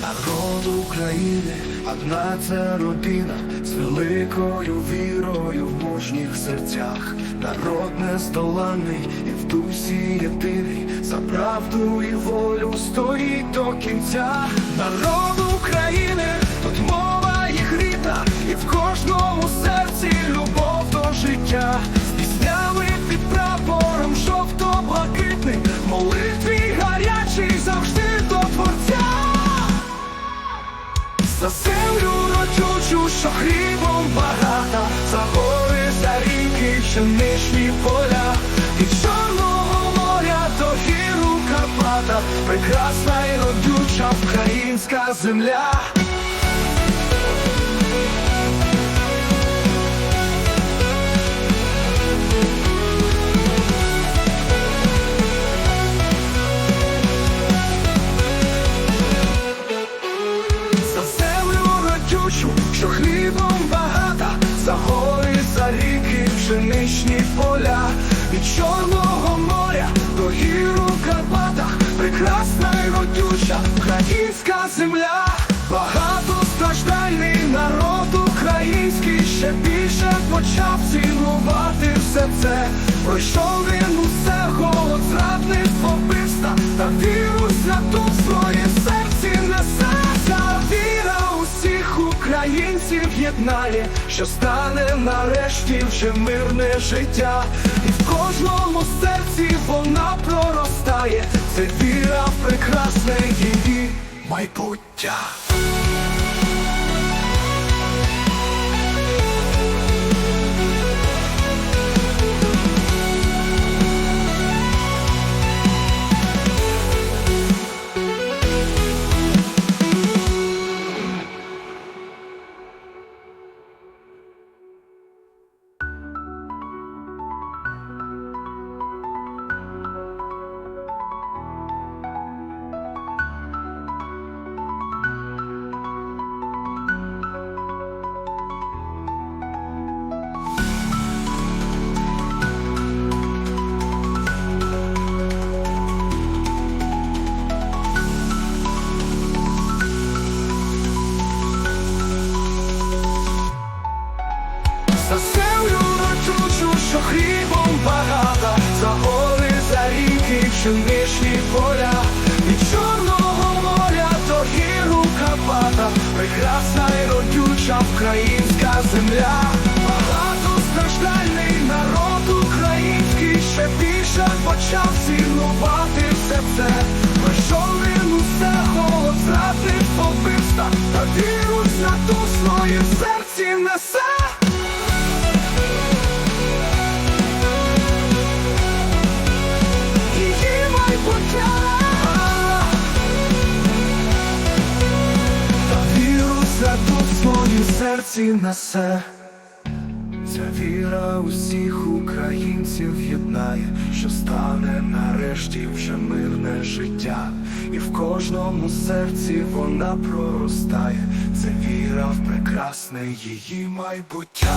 Народ України, одна це родина з великою вірою в мужніх серцях. Народ нездоланний і в дусі єдиний, за правду і волю стоїть до кінця. Народ України, тут мова їх рідна, і в кожному серці любов до життя. Хлібом багата, за гори, за ріки, поля, від Чорного моря до гіру Карпата, прекрасна і родюча українська земля. Прекрасна і родюча українська земля, багатостраждальний народ український ще більше почав цінувати все це. Пройшов він усе голод, зрадництво, вбивства, та віру святу в своє серці несе. Ця віра усіх українців єднає, що стане нарешті вже мирне життя, і в кожному серці вона проростає. Це прекрасне її майбуття. Хлібом багата, за гори, за ріки, пшеничні поля, від Чорного моря гір у прекрасна і родюча українська земля, багатостраждальний народ український ще більше почав цінувати все це. Пройшов він усе голод, зрадництво, вбивства, та віру святу в своє серці несе. Серці несе Ця віра усіх українців єднає, що стане нарешті вже мирне життя, і в кожному серці вона проростає. Це віра в прекрасне її майбуття.